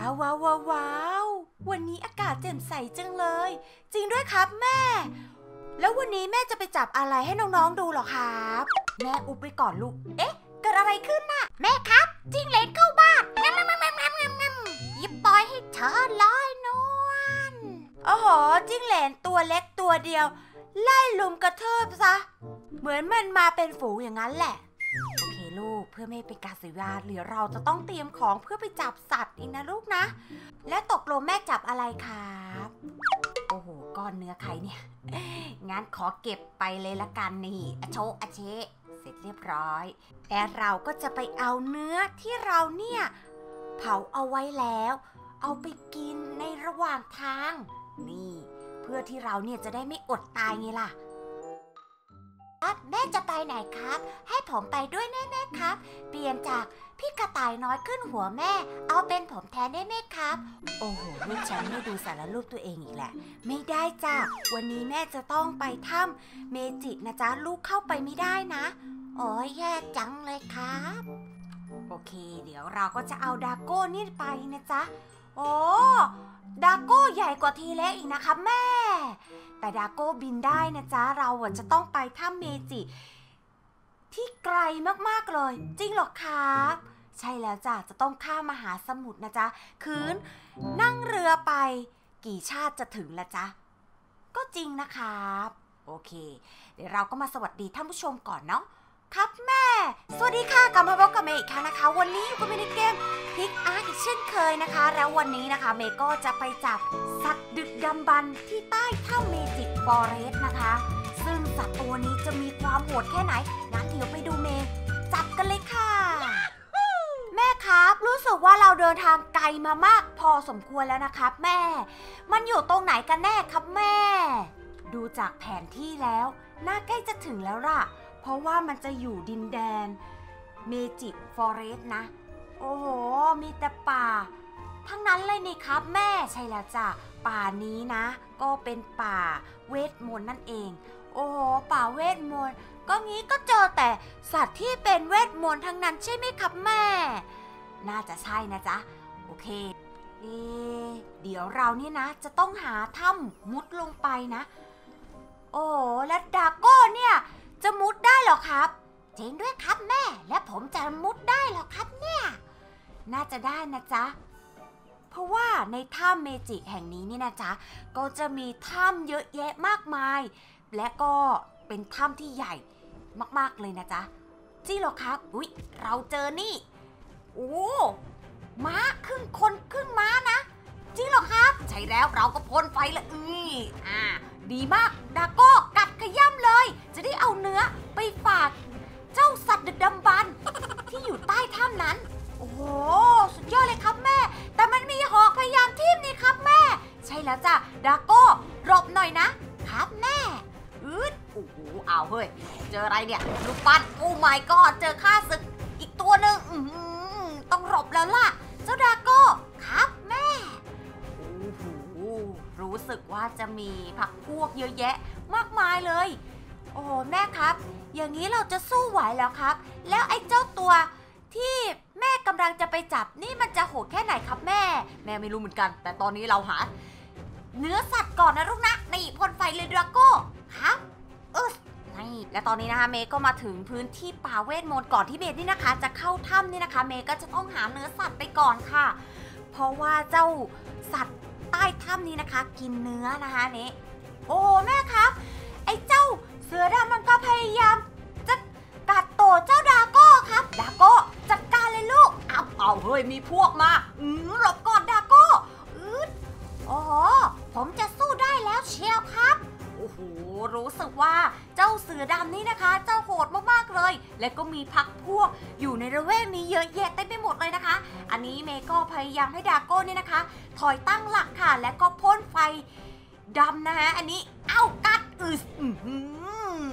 ว้าวว้าวว้าวว้าววันนี้อากาศแจ่มใสจังเลย จริงด้วยครับแม่ แล้ววันนี้แม่จะไปจับอะไรให้น้องๆดูหรอครับ แม่อุบไปก่อนลูก เอ๊ะ เกิดอะไรขึ้นน่ะ แม่ครับจิ้งเหลนเข้าบ้านงำงำงำงำงำงำยิบปล่อยให้เธอลอยนวลโอ้โหจิ้งเหลนตัวเล็กตัวเดียว ไล่ลุมกระเทืบซะ เหมือนมันมาเป็นฝูงอย่างนั้นแหละ ลูกเพื่อไม่ให้เป็นการเสียเวลาเดี๋ยวเราจะต้องเตรียมของเพื่อไปจับสัตว์อีกนะลูกนะ และตกลงแม่จับอะไรครับโอ้โหก้อนเนื้อใครเนี่ยงั้นขอเก็บไปเลยละกันนี่อะโชอะเชะเสร็จเรียบร้อยแต่เราก็จะไปเอาเนื้อที่เราเนี่ยเผาเอาไว้แล้ว เอาไปกินในระหว่างทาง นี่ เพื่อที่เราเนี่ยจะได้ไม่อดตายไงล่ะ ครับแม่จะไปไหนครับ ให้ผมไปด้วยแน่ๆครับ เปลี่ยนจากพี่กระต่ายน้อยขึ้นหัวแม่ เอาเป็นผมแทนได้ไหมครับ โอ้โหลูกฉันไม่ดูสารรูปตัวเองอีกแหละ ไม่ได้จ้ะวันนี้แม่จะต้องไปถ้ำเมจินะจ๊ะลูกเข้าไปไม่ได้นะ โอ้ยแย่จังเลยครับ โอเค เดี๋ยวเราก็จะเอาดาโก้นี่ไปนะจ๊ะ โอ้ดาโก้ใหญ่กว่าทีเล็กอีกนะคะแม่ แต่ดาโก้บินได้นะจ๊ะ เราจะต้องไปถ้ำเมจิ ที่ไกลมากๆเลย จริงหรอครับใช่แล้วจ้ะ จะต้องข้ามมหาสมุทรนะจ๊ะ คืนนั่งเรือไป กี่ชาติจะถึงละจ๊ะ ก็จริงนะครับ โอเค เดี๋ยวเราก็มาสวัสดีท่านผู้ชมก่อนเนาะ ครับแม่ สวัสดีค่ะกลับมาพบกับเมย์อีกครั้งนะคะ วันนี้อยู่กับเมย์ในเกมพิกอาร์อีกเช่นเคยนะคะ แล้ววันนี้นะคะเมย์ก็จะไปจับสัตว์ดึกดำบรรที่ใต้ถ้ำเมจิกฟอเรสต์นะคะ ซึ่งสัตว์ตัวนี้จะมีความโหดแค่ไหนงั้นเดี๋ยวไปดูเมย์จับกันเลยค่ะ แม่ครับรู้สึกว่าเราเดินทางไกลมามากพอสมควรแล้วนะครับแม่ มันอยู่ตรงไหนกันแน่ครับแม่ ดูจากแผนที่แล้วน่าใกล้จะถึงแล้วล่ะ เพราะว่ามันจะอยู่ดินแดนเมจิกฟอเรสต์นะ โอ้โห มีแต่ป่า ทั้งนั้นเลยนี่ครับแม่ใช่แล้วจ้ะ ป่านี้นะ ก็เป็นป่าเวทมนต์นั่นเอง โอ้โห ป่าเวทมนต์ ก็งี้ก็เจอแต่สัตว์ที่เป็นเวทมนต์ทั้งนั้นใช่ไหมครับแม่ น่าจะใช่นะจ๊ะ โอเคเอเดี๋ยวเรานี่นะ จะต้องหาถ้ำมุดลงไปนะ โอ้และดาโก้เนี่ย จะมุดได้หรอครับ จริงด้วยครับแม่ และผมจะมุดได้หรอครับเนี่ย น่าจะได้นะจ๊ะ เพราะว่าในถ้ำเมจิแห่งนี้นี่นะจ๊ะ ก็จะมีถ้ำเยอะแยะมากมาย และก็เป็นถ้ำที่ใหญ่มากๆเลยนะจ๊ะจริงหรอครับ อุ๊ย เราเจอนี่ โอ้ม้าครึ่งคนครึ่งม้านะ จริงเหรอครับ ใช่แล้วเราก็พ่นไฟละอืออ่า ดีมากดาโก้กัดขย้ำเลย จะได้เอาเนื้อไปฝาก เจ้าสัตว์ดึกดำบรรพ์ที่อยู่ใต้ถ้ำนั้น โอ้โห สุดยอดเลยครับแม่ แต่มันมีหอกพยายามทิ่มนี่ครับแม่ ใช่แล้วจ้ะดาโก้หลบหน่อยนะ ครับแม่อืดโอ้โหเอาเฮ้ย เจออะไรเนี่ยลูกปั้นโอ้ my god เจอข้าศึกอีกตัวหนึ่งต้องหลบแล้วล่ะ สึกว่าจะมีพักพวกเยอะแยะมากมายเลย โอ้แม่ครับ อย่างนี้เราจะสู้ไหวแล้วครับ แล้วไอ้เจ้าตัวที่แม่กำลังจะไปจับนี่มันจะโหดแค่ไหนครับแม่ แม่ไม่รู้เหมือนกัน แต่ตอนนี้เราหา เนื้อสัตว์ก่อนนะลูกนะนี่พ่นไฟเลยดราโก้ครับเออนี่และตอนนี้นะคะเมย์ก็มาถึงพื้นที่ป่าเวทมนต์ก่อนที่เมย์นี่นะคะ จะเข้าถ้ำนี่นะคะ เมย์ก็จะต้องหาเนื้อสัตว์ไปก่อนค่ะ เพราะว่าเจ้าสัตว์ ใต้ถ้ำนี้นะคะ กินเนื้อนะคะนี่โอ้แม่ครับ ไอ้เจ้าเสือดำมันก็พยายาม จะกัดโตเจ้าดาโก้ครับ ดาโก้จัดการเลยลูกเอาเอาเฮ้ยมีพวกมา อือหลบก่อนดาโก้อืดอ๋อผมจะ รู้สึกว่าเจ้าเสือดำนี่นะคะ เจ้าโหดมากๆเลย และก็มีพักพวกอยู่ในระแวกนี้เยอะแยะเต็มไปหมดเลยนะคะ อันนี้เมย์ก็พยายามให้ดาโก้เนี่ยนะคะ ถอยตั้งหลักค่ะ และก็พ่นไฟดำนะคะอันนี้เอ้ากัดอื้อหือ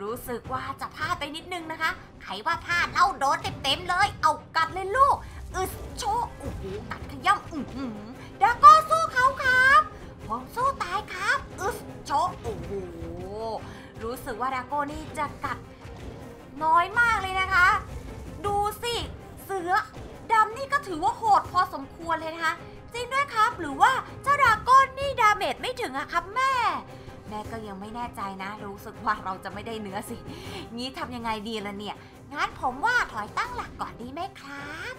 รู้สึกว่าจะพลาดไปนิดนึงนะคะใครว่าพลาดเล่าโดนเต็มๆเลย เอากัดเลยลูกอือโชว์โอ้โหกัดขย้ำอือหือดาโก้สู้เขาครับ ผมสู้ตายครับอึสโชโอ้โหรู้สึกว่าดาโก้นี่จะกัดน้อยมากเลยนะคะ ดูสิเสือดำนี่ก็ถือว่าโหดพอสมควรเลยนะคะจริงด้วยครับหรือว่าเจ้าดาก้อนนี่ดาเมจไม่ถึงอะครับแม่ แม่ก็ยังไม่แน่ใจนะ รู้สึกว่าเราจะไม่ได้เนื้อสิ งี้ทำยังไงดีล่ะเนี่ย งั้นผมว่าถอยตั้งหลักก่อนดีไหมครับ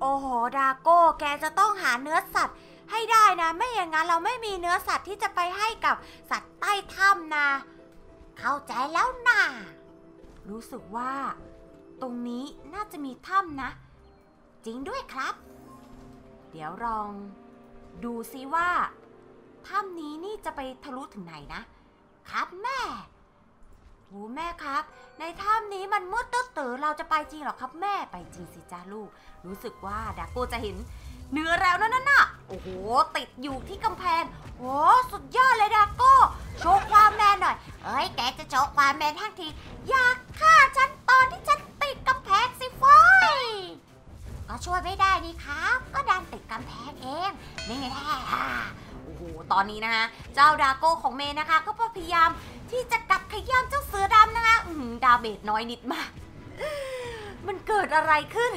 โอ้โห ดาโก้แกจะต้องหาเนื้อสัตว์ ให้ได้นะ ไม่อย่างนั้นเราไม่มีเนื้อสัตว์ที่จะไปให้กับสัตว์ใต้ถ้ำนะ เข้าใจแล้วนะรู้สึกว่า ตรงนี้น่าจะมีถ้ำนะ จริงด้วยครับ เดี๋ยวลอง ดูซิว่าถ้ำนี้นี่จะไปทะลุถึงไหนนะ ครับแม่โอ้แม่ครับ ในถ้ำนี้มันมืดตื้อตื่อเราจะไปจริงหรอครับแม่ไปจริงสิจ้าลูก รู้สึกว่าดาโกจะเห็น เนื้อแล้วนั่นน่ะ โอ้โห ติดอยู่ที่กำแพง โอ้สุดยอดเลยดาโก้โชว์ความแมนหน่อย เอ้ย แกจะโชว์ความแมนทั้งที อยากฆ่าฉันตอนที่ฉันติดกำแพงสิฟอยก็ช่วยไม่ได้นี่ครับ ก็ดันติดกำแพงเอง นี่แน่โอ้โห ตอนนี้นะคะ เจ้าดาโก้ของเมย์นะคะ ก็พยายามที่จะกัดขย้ำเจ้าเสือดำนะคะอืมดาเมจน้อยนิดมาก มันเกิดอะไรขึ้น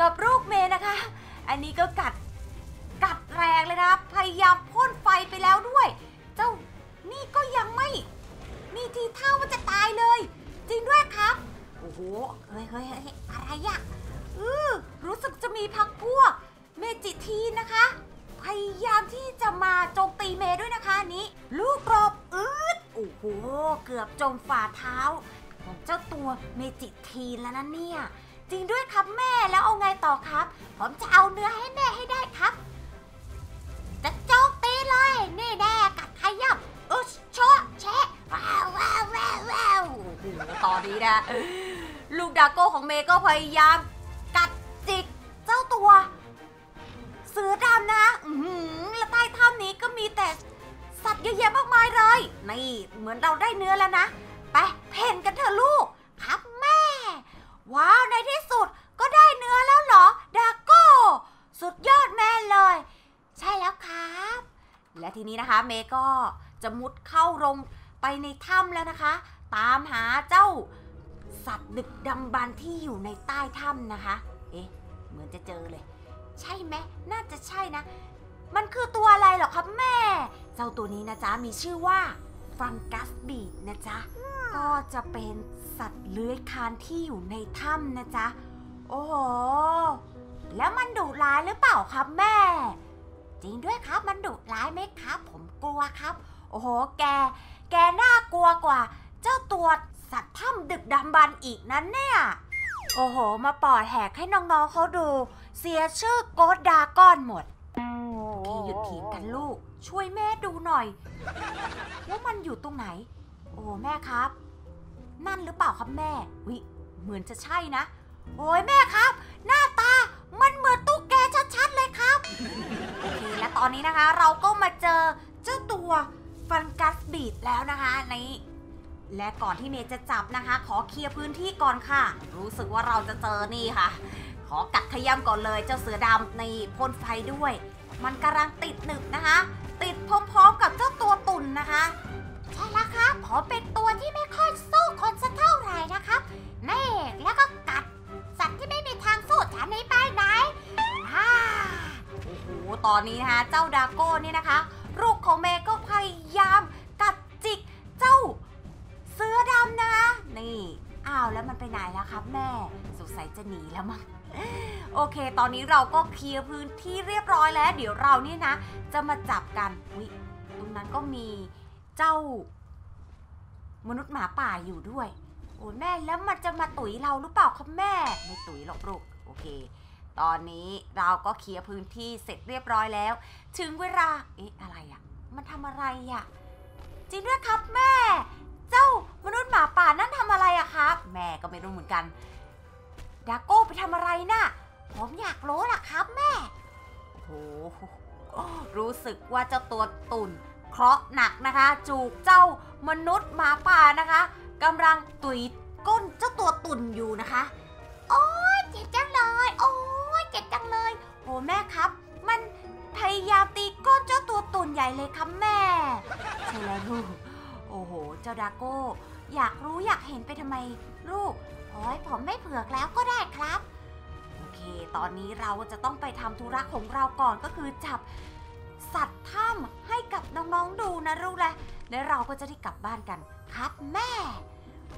กับลูกเมย์นะคะ อันนี้ก็กัดกัดแรงเลยนะพยายามพ่นไฟไปแล้วด้วย เจ้านี่ก็ยังไม่มีทีเท่าว่าจะตายเลย จริงด้วยครับ โอ้โหเฮ้ยเฮ้ยอะไรอะอือรู้สึกจะมีพักพวกเมจิทีนนะคะ พยายามที่จะมาโจมตีเมย์ด้วยนะคะนี้ ลูกกรอบอืดโอ้โห เกือบจมฝ่าเท้า ของเจ้าตัวเมจิทีนแล้วนะเนี่ย จริงด้วยครับแม่แล้วเอาไงต่อครับ ผมจะเอาเนื้อให้แม่ให้ได้ครับ จะโจมตีเลย นี่แน่กัดขยับอุชโชะแชะว้าวว้าวว้าวว้าวโอ้โหตอนนี้นะ ลูกดาโก้ของเมย์ก็พยายาม กัดจิกเจ้าตัวเสือดำนะอือหือและใต้ถ้ำนี้ก็มีแต่สัตว์เยอะแยะมากมายเลย นี่ เหมือนเราได้เนื้อแล้วนะ ไปเพ่นกันเถอะลูก ครับ ว้าว ในที่สุดก็ได้เนื้อแล้วเหรอ ดาโก้ สุดยอดแม่เลย ใช่แล้วครับ และทีนี้นะคะ เมก็จะมุดเข้าลงไปในถ้ำแล้วนะคะ ตามหาเจ้าสัตว์ดึกดำบรรที่อยู่ในใต้ถ้ำนะคะ เอ๊ะ เหมือนจะเจอเลย ใช่ไหม น่าจะใช่นะ มันคือตัวอะไรหรอครับแม่ เจ้าตัวนี้นะจ๊ะ มีชื่อว่าฟังกัสบีดนะจ๊ะ ก็จะเป็นสัตว์เลื้อยคลานที่อยู่ในถ้ำนะจ๊ะ โอ้โห แล้วมันดุร้ายหรือเปล่าครับแม่ จริงด้วยครับมันดุร้ายไหมครับ ผมกลัวครับ โอ้โห แก แกน่ากลัวกว่า เจ้าตัวสัตว์ถ้ำดึกดำบรรพ์อีกนั้นเนี่ย โอ้โห มาปอดแหกให้น้องๆเขาดู เสียชื่อโกดดาก้อนหมดพี่หยุดเถียงกันลูก ช่วยแม่ดูหน่อย ว่ามันอยู่ตรงไหน อ้แม่ครับ นั่นหรือเปล่าครับแม่วิเหมือนจะใช่นะ โอ้ยแม่ครับ หน้าตามันเหมือนตุ๊กแกชัดๆเลยครับโอเคและตอนนี้นะคะ เราก็มาเจอเจ้าตัวฟันกัสบีดแล้วนะคะในและก่อนที่เมย์จะจับนะคะ ขอเคลียร์พื้นที่ก่อนค่ะ รู้สึกว่าเราจะเจอนี่ค่ะ ขอกัดขย้ำก่อนเลยเจ้าเสือดำในพ่นไฟด้วย มันกำลังติดหนึบนะคะ ติดพร้อมๆกับเจ้าตัวตุ่นนะคะ ใช่แล้ว ครับผมเป็นตัวที่ไม่ค่อยสู้คนสักเท่าไหร่นะครับนี่แล้วก็กัด สัตว์ที่ไม่มีทางสู้ฉันนี้ไปไหนอ่าโอ้โหตอนนี้นะคะเจ้าดาโก้เนี่ยนะคะลูกของเมย์ก็พยายามกัดจิกเจ้า เสือดำนะคะนี่อ้าวแล้วมันไปไหนแล้วครับ แม่สงสัยจะหนีแล้วมั้งโอเค ตอนนี้เราก็เคลียร์พื้นที่เรียบร้อยแล้ว เดี๋ยวเรานี่นะ จะมาจับกันวิตรงนั้นก็มีเจ้า มนุษย์หมาป่าอยู่ด้วย โอ้ยแม่แล้วมันจะมาตุ๋ยเราหรือเปล่าครับแม่ ไม่ตุ๋ยหรอกลูกโอเค ตอนนี้เราก็เคลียร์พื้นที่เสร็จเรียบร้อยแล้ว ถึงเวลาเอ๊ะอะไรอะ่ะ มันทำอะไรอะ่ะจริงด้วยครับแม่ เจ้ามนุษย์หมาป่านั่นทำอะไรอะครับ แม่ก็ไม่รู้เหมือนกันดาโก้ไปทำอะไรน่ะผมอยากรู้ล่ะครับแม่โอ้โหรู้สึกว่าเจ้าตัวตุ่น เคราะห์หนักนะคะ จูกเจ้ามนุษย์หมาป่านะคะกำลังตุยก้นเจ้าตัวตุ่นอยู่นะคะ โอ้ยเจ็บจังเลย โอ้ยเจ็บจังเลยโอ้แม่ครับ มันพยายามตีก้นเจ้าตัวตุ่นใหญ่เลยครับแม่ใช่แล้วลูกโอ้โห เจ้าดาโก้ อยากรู้อยากเห็นไปทำไมลูกโอ้ยผมไม่เผือกแล้วก็ได้ครับ โอเค ตอนนี้เราจะต้องไปทำธุระของเราก่อนก็คือจับ สัตว์ถ้ำให้กับน้องๆดูนะลูกและและเราก็จะได้กลับบ้านกันครับแม่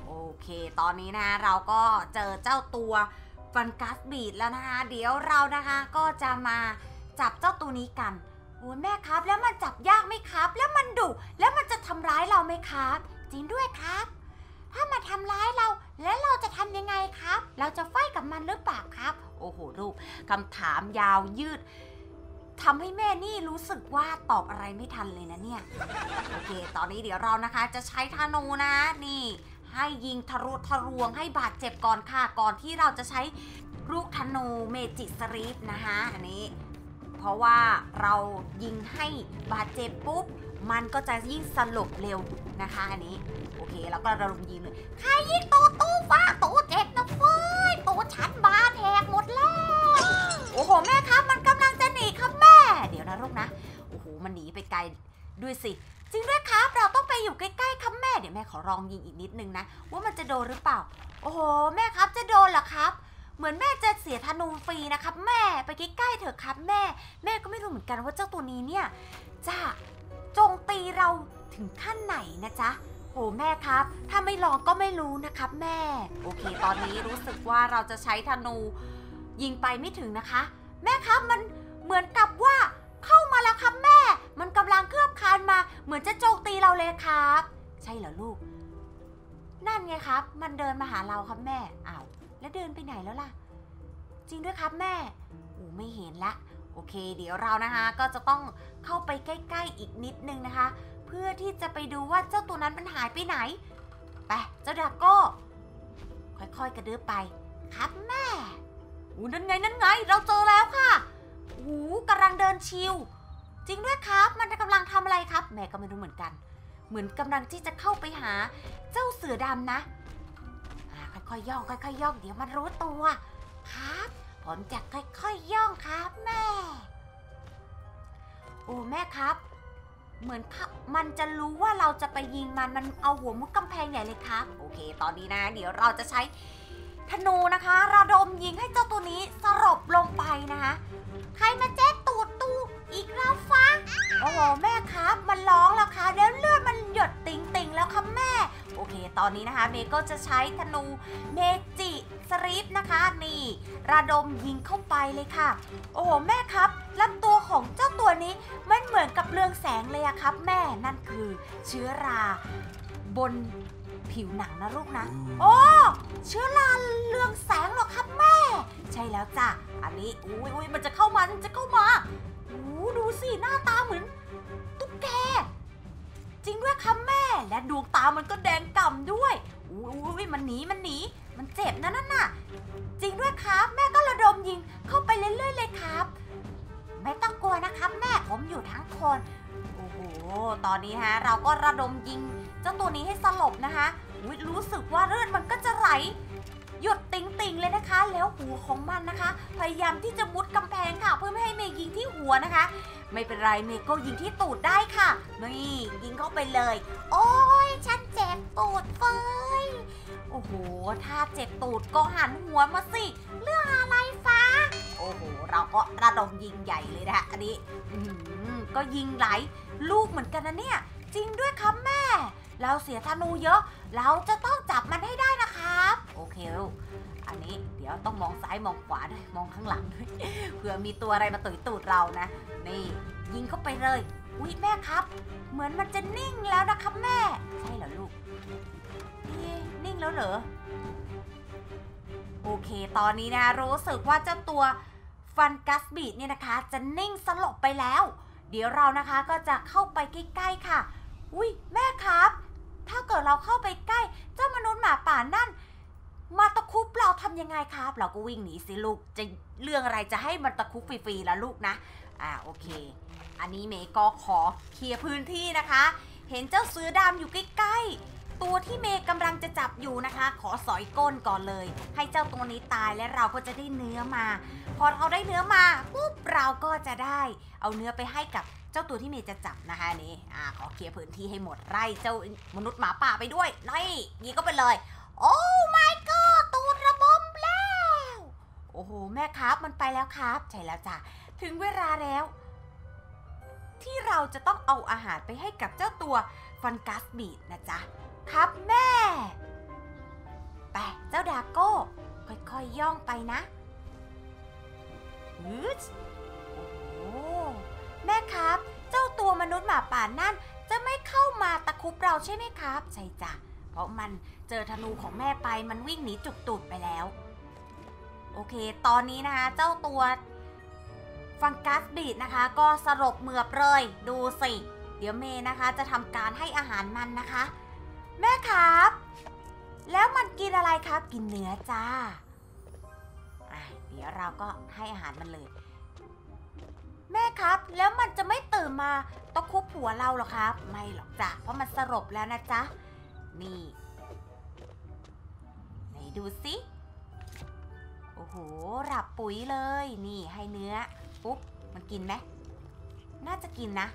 โอเค ตอนนี้นะเราก็เจอเจ้าตัวฟันกัสบีดแล้วนะคะ เดี๋ยวเรานะคะก็จะมาจับเจ้าตัวนี้กันโอ้ยแม่ครับ แล้วมันจับยากไหมครับ แล้วมันดุแล้วมันจะทำร้ายเราไหมครับ จริงด้วยครับ ถ้ามาทำร้ายเรา แล้วเราจะทำยังไงครับ เราจะไฟกับมันหรือเปล่าครับ โอ้โหลูกคำถามยาวยืด ทำให้แม่นี่รู้สึกว่าตอบอะไรไม่ทันเลยนะเนี่ย โอเค ตอนนี้เดี๋ยวเรานะคะจะใช้ธนูนะ นี่ ให้ยิงทะลุทะลวงให้บาดเจ็บก่อนค่ะ ก่อนที่เราจะใช้ลูกธนูเมจิสรีฟนะคะอันนี้ เพราะว่าเรายิงให้บาดเจ็บปุ๊บ มันก็จะยิ่งสลบเร็วนะคะอันนี้ โอเค แล้วก็เราลงยิงเลยใครยิงตูตู้ฟ้าตูเจ็บนะเฟ้ยตูฉันบาแทกหมดแล้ว โอ้โหแม่ครับมันก เดี๋ยวนะลูกนะ โอ้โห มันหนีไปไกลด้วยสิ จริงด้วยครับ เราต้องไปอยู่ใกล้ๆครับแม่ เดี๋ยวแม่ขอลองยิงอีกนิดนึงนะ ว่ามันจะโดนหรือเปล่า โอ้โห แม่ครับจะโดนเหรอครับ เหมือนแม่จะเสียธนูฟรีนะครับ แม่ ไปใกล้ๆเถอะครับแม่ แม่ก็ไม่รู้เหมือนกันว่าเจ้าตัวนี้เนี่ยจะจงตีเราถึงขั้นไหนนะจ๊ะโหแม่ครับ ถ้าไม่ลองก็ไม่รู้นะครับแม่ โอเค ตอนนี้รู้สึกว่าเราจะใช้ธนู ยิงไปไม่ถึงนะคะ แม่ครับมัน มือนกับว่า เข้ามาแล้วครับแม่ มันกำลังเคลือบคานมา เหมือนจะโจมตีเราเลยครับ ใช่เหรอลูก นั่นไงครับ มันเดินมาหาเราครับแม่อ้าวแล้วเดินไปไหนแล้วล่ะ จริงด้วยครับแม่โอ้ไม่เห็นละโอเค เดี๋ยวเรานะคะก็จะต้องเข้าไปใกล้ๆอีกนิดนึงนะคะ เพื่อที่จะไปดูว่าเจ้าตัวนั้นมันหายไปไหนไปเจ้าดราโก้ค่อยๆกระดึบไป ครับแม่อู้นั่นไงนั่นไง เราเจอแล้วค่ะ หูกำลังเดินชิว จริงด้วยครับ มันกำลังทำอะไรครับ แม่ก็ไม่รู้เหมือนกัน เหมือนกำลังที่จะเข้าไปหาเจ้าเสือดำนะค่อยๆย่องค่อยๆย่องเดี๋ยวมันรู้ตัว ครับ ผมจะค่อยๆย่องครับแม่ โอ้แม่ครับ เหมือนมันจะรู้ว่าเราจะไปยิงมันมันเอาหัวมุดกำแพงใหญ่เลยครับ โอเค ตอนนี้นะ เดี๋ยวเราจะใช้ธนูนะคะ ระดมยิงให้เจ้าตัวนี้สลบลงไปนะคะ ใครมาแจ๊กตูดตูอีกแล้วฟ้าโอ้โหแม่ครับมันร้องแล้วค่ะแล้วเลือดมันหยดติ่งๆแล้วครับแม่ โอเค ตอนนี้นะคะ เมย์ก็จะใช้ธนูเมจิสรีฟนะคะนี่ ระดมยิงเข้าไปเลยค่ะ โอ้โหแม่ครับลำตัวของเจ้าตัวนี้มันเหมือนกับเรืองแสงเลยอะครับ แม่นั่นคือเชื้อราบนผิวหนังนะลูกนะ โอ้ เชื้อราเรืองแสงเหรอครับแม่ ใช่แล้วจ้ะ อันนี้อุ้ยอุ้ยมันจะเข้ามามันจะเข้ามาโอ้ดูสิหน้าตาเหมือน ตุ๊กแก จริงด้วยครับแม่ และดวงตามันก็แดงก่ำด้วยอุ้ยอุ้ยมันหนีมันหนีมันเจ็บนะนั่นน่ะ จริงด้วยครับ แม่ก็ระดมยิงเข้าไปเรื่อยๆเลยครับ ไม่ต้องกลัวนะครับ แม่ผมอยู่ทั้งคนโอ้โหตอนนี้ฮะ เราก็ระดมยิง เจ้าตัวนี้ให้สลบนะคะรู้สึกว่าเลือดมันก็จะไหล หยดติ่งๆเลยนะคะ แล้วหัวของมันนะคะ พยายามที่จะมุดกำแพงค่ะ เพื่อไม่ให้เมย์ยิงที่หัวนะคะ ไม่เป็นไรเมย์ก็ยิงที่ตูดได้ค่ะนี่ยิงเข้าไปเลย โอ้ยฉันเจ็บตูดเฟยโอ้โห ถ้าเจ็บตูดก็หันหัวมาสิ เรื่องอะไรฟ้า โอ้โห เราก็ระดมยิงใหญ่เลยนะอันนี้อื้อหือก็ยิงหลายลูกเหมือนกันนะเนี่ย จริงด้วยครับแม่ เราเสียธนูเยอะ เราจะต้องจับมันให้ได้นะครับ โอ อันนี้เดี๋ยวต้องมองซ้ายมองขวาด้วยมองข้างหลังด้วยเผื่อมีตัวอะไรมาตุยตูดเรานะ นี่ยิงเข้าไปเลย อุ๊ยแม่ครับ เหมือนมันจะนิ่งแล้วนะครับแม่ ใช่เหรอลูกนี่นิ่งแล้วเหรอโอเค ตอนนี้นะรู้สึกว่าเจ้าตัวฟันกัสบีดเนี่ยนะคะ จะนิ่งสลบไปแล้ว เดี๋ยวเรานะคะก็จะเข้าไปใกล้ๆค่ะ อุ้ยแม่ครับ ถ้าเกิดเราเข้าไปใกล้ เจ้ามนุษย์หมาป่านั่น มาตะคุบเราทำยังไงครับ เราก็วิ่งหนีสิลูกจะเรื่องอะไรจะให้มันตะคุบฟรีๆแล้วลูกนะอ่าโอเค อันนี้เมย์ก็ขอเคลียร์พื้นที่นะคะ เห็นเจ้าเสือดำอยู่ใกล้ๆตัวที่เมย์กำลังจะจับอยู่นะคะ ขอสอยก้นก่อนเลย ให้เจ้าตัวนี้ตายและเราก็จะได้เนื้อมา พอเราได้เนื้อมาปุ๊บเราก็จะได้ เอาเนื้อไปให้กับเจ้าตัวที่เมย์จะจับนะคะนี่อ่าขอเคลียร์พื้นที่ให้หมดไร่เจ้ามนุษย์หมาป่าไปด้วยนี่ยิงก็ไปเลย โอ้ my god ตูดระบมแล้ว โอ้โห แม่ครับมันไปแล้วครับ ใช่แล้วจ้ะ ถึงเวลาแล้ว ที่เราจะต้องเอาอาหารไปให้กับเจ้าตัวฟันกัสบีดนะจ๊ะ ครับแม่ ไป เจ้าดาโก้ ค่อยๆย่องไปนะฮึดโอ้โห แม่ครับ เจ้าตัวมนุษย์หมาป่านั่นจะไม่เข้ามาตะคุบเราใช่ไหมครับ ใช่จ้ะ เพราะมัน เจอธนูของแม่ไปมันวิ่งหนีจุกตูดไปแล้ว โอเค ตอนนี้นะคะ เจ้าตัวฟังกัสบีดนะคะ ก็สลบเหมือบเลย ดูสิ เดี๋ยวเมย์นะคะ จะทำการให้อาหารมันนะคะ แม่ครับ แล้วมันกินอะไรครับ กินเนื้อจ้าเดี๋ยวเราก็ให้อาหารมันเลย แม่ครับ แล้วมันจะไม่ตื่นมาตะคุบหัวเราหรอครับ ไม่หรอกจ้ะเพราะมันสลบแล้วนะจ๊ะนี่ ดูสิโอ้โหหลับปุ๋ยเลย นี่ให้เนื้อปุ๊บมันกินไหมน่าจะกินนะ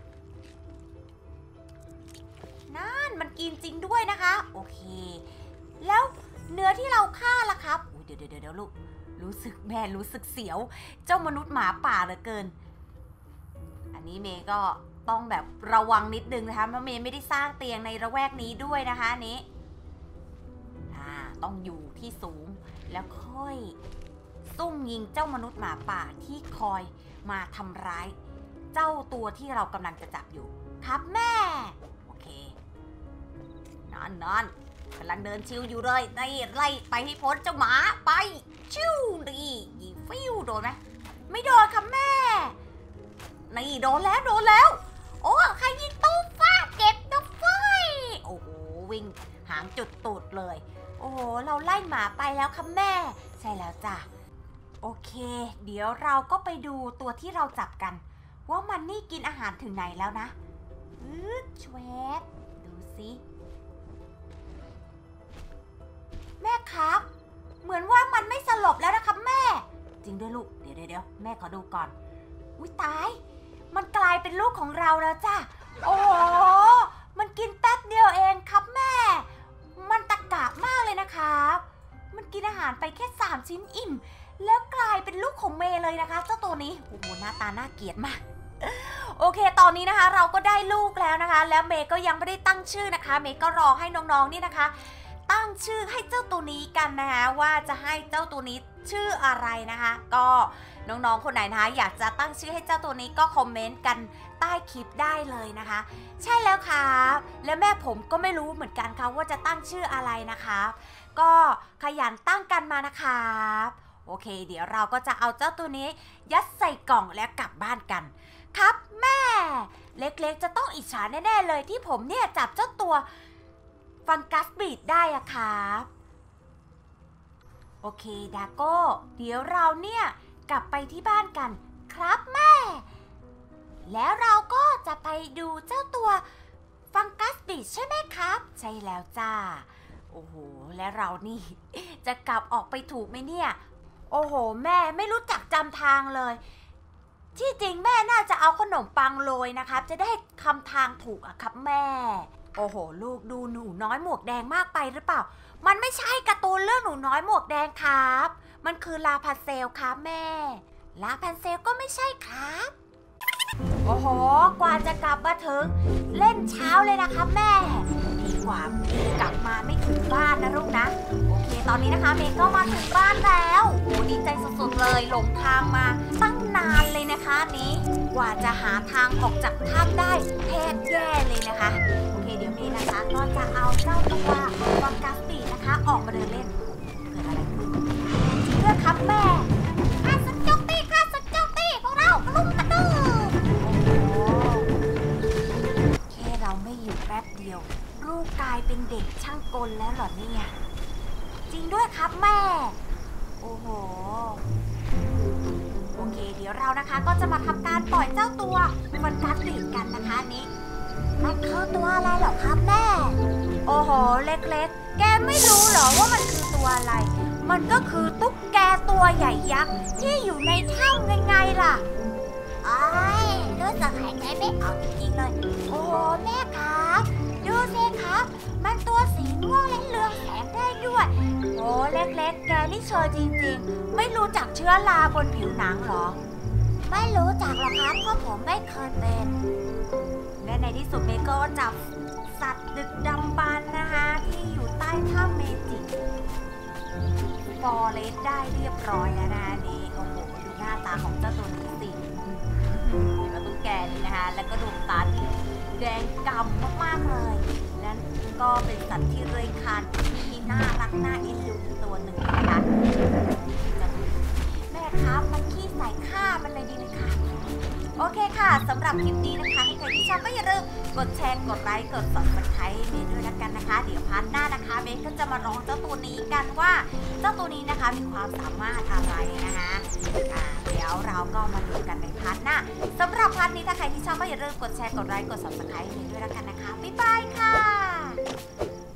นั่นมันกินจริงด้วยนะคะ โอเค แล้วเนื้อที่เราฆ่าล่ะครับอุ๊ยเดี๋ยวเดี๋ยวเดี๋ยวลูกรู้สึกแม่รู้สึกเสียว เจ้ามนุษย์หมาป่าเหลือเกิน อันนี้เมย์ก็ต้องแบบระวังนิดนึงนะคะเพราะเมย์ไม่ได้สร้างเตียงในระแวกนี้ด้วยนะคะนี้ต้องอยู่ ที่สูง แล้วค่อยซุ่มยิงเจ้ามนุษย์หมาป่าที่คอยมาทำร้าย เจ้าตัวที่เรากำลังจะจับอยู่ ครับแม่ โอเคนอนนอนกำลังเดินชิวอยู่เลยนี่ไล่ไปให้พ้นเจ้าหมาไป ชิวดียิงฟิวโดนไหมไม่โดนครับแม่นี่โดนแล้วโดนแล้ว โอ้ใครยิงตู้ฟ้าเก็บตู้ไฟโอ้โหวิ่งหางจุดตูดเลย อ้โห เราไล่หมาไปแล้วค่ะแม่ ใช่แล้วจ้ะ โอเค เดี๋ยวเราก็ไปดูตัวที่เราจับกัน ว่ามันนี่กินอาหารถึงไหนแล้วนะอืดชวบดูสิแม่ครับ เหมือนว่ามันไม่สลบแล้วนะครับแม่ จริงด้วยลูกเดี๋ยวเดี๋ยวเดี๋ยวแม่ขอดูก่อน อุ้ยตาย มันกลายเป็นลูกของเราแล้วจ้ะ โอ้โห มันกินแป๊บเดียวเองครับแครับ มันกินอาหารไปแค่ 3 ชิ้นอิ่ม แล้วกลายเป็นลูกของเมย์เลยนะคะ เจ้าตัวนี้โอ้โหหน้าตาน่าเกลียดมากโอเค ตอนนี้นะคะเราก็ได้ลูกแล้วนะคะ แล้วเมย์ก็ยังไม่ได้ตั้งชื่อนะคะ เมย์ก็รอให้น้องๆนี่นะคะ ตั้งชื่อให้เจ้าตัวนี้กันนะคะว่าจะให้เจ้าตัวนี้ชื่ออะไรนะคะ ก็น้องๆคนไหนนะคะ อยากจะตั้งชื่อให้เจ้าตัวนี้ก็คอมเมนต์กันใต้คลิปได้เลยนะคะ ใช่แล้วครับ แล้วแม่ผมก็ไม่รู้เหมือนกันครับว่าจะตั้งชื่ออะไรนะคะ ก็ขยันตั้งกันมานะครับโอเค เดี๋ยวเราก็จะเอาเจ้าตัวนี้ ยัดใส่กล่องแล้วกลับบ้านกัน ครับแม่ เล็กๆ จะต้องอิจฉาแน่ๆเลยที่ผมเนี่ยจับเจ้าตัวฟังกัสบีดได้อะครับ โอเคดาโก้เดี๋ยวเราเนี่ยกลับไปที่บ้านกันครับแม่ แล้วเราก็จะไปดูเจ้าตัวฟังกัสบีดใช่ไหมครับ ใช่แล้วจ้า อ้โห และเรานี่ จะกลับออกไปถูกไหมเนี่ย โอ้โห แม่ไม่รู้จักจำทางเลย ที่จริงแม่น่าจะเอาขนมปังโรยนะครับ จะได้คำทางถูกอะครับแม่ โอ้โห ลูกดูหนูน้อยหมวกแดงมากไปหรือเปล่า มันไม่ใช่การ์ตูนเรื่องหนูน้อยหมวกแดงครับ มันคือลาพันเซลครับแม่ ลาพันเซลก็ไม่ใช่ครับโอ้โห กว่าจะกลับมาถึง เล่นเช้าเลยนะครับแม่ กว่า กลับมาไม่ถึงบ้านนะลูกนะ โอเค ตอนนี้นะคะเมย์ก็มาถึงบ้านแล้วโอ้ดีใจสุดๆเลยหลงทางมาตั้งนานเลยนะคะนี้ กว่าจะหาทางออกจากถ้ำได้แทบแย่เลยนะคะ โอเค เดี๋ยวเมย์นะคะก็จะเอาเจ้าตัวฟังกัสตีนะคะ ออกมาเดินเล่นเกิดอะไรขึ้นเพื่อครับแม่ ลูกกลายเป็นเด็กช่างกลแล้วเหรอเนี่ย จริงด้วยครับแม่ โอ้โห โอเค เดี๋ยวเรานะคะก็จะมาทำการปล่อยเจ้าตัวฟันกัสตีกันนะคะนี้มันคือตัวอะไรเหรอครับแม่ โอ้โห เล็กๆ แกไม่รู้เหรอว่ามันคือตัวอะไร มันก็คือตุ๊กแกตัวใหญ่ยักษ์ที่อยู่ในถ้ำไงล่ะอ้รู้สึกหายใจไม่ออกจริงๆเลย โอ้แม่ครับ ดูสิครับ มันตัวสีม่วงและเรืองแสงได้ด้วย โอ้เล็กๆ แกนี่เชยจริงๆ ไม่รู้จักเชื้อราบนผิวหนังเหรอ ไม่รู้จักหรอกครับเพราะผมไม่เคยเป็น และในที่สุดเมก็จับสัตว์ดึกดำบรรพ์นะคะ ที่อยู่ใต้ถ้ำเมจิฟอเรสได้เรียบร้อยแล้วนะคะนี่โอ้โหดูหน้าตาของเจ้าตัวนี้สิแล้วตุ๊กแกนี่นะคะ แล้วก็ดวงตาที่ แดงกำมากๆเลย และก็เป็นสัตว์ที่เลื้อยคลานที่น่ารักน่าเอ็นดูตัวหนึ่งนะคะแม่ครับมันขี้ใส่ข้ามันเลยดีไหมคะโอเคค่ะสำหรับคลิปนี้นะคะใครที่ชอบก็อย่าลืมกดแชร์กดไลค์กด subscribe เมย์ด้วยนะกันนะคะ เดี๋ยวพาร์ทหน้านะคะเมย์ก็จะมาลองเจ้าตัวนี้กันว่า เจ้าตัวนี้นะคะมีความสามารถอะไรนะคะ ดี๋ยวเราก็มาดูกันในพาร์ทหน้าสำหรับพาร์ทนี้ถ้าใครที่ชอบก็อย่าลืมกดแชร์กดไลค์กด subscribe ให้ด้วยละกันนะคะ บ๊ายบายค่ะ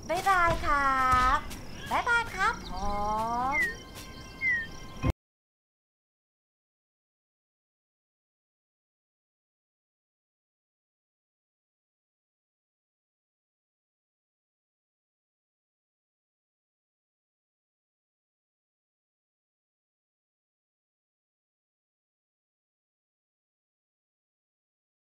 บ๊ายบายครับ บ๊ายบายครับผม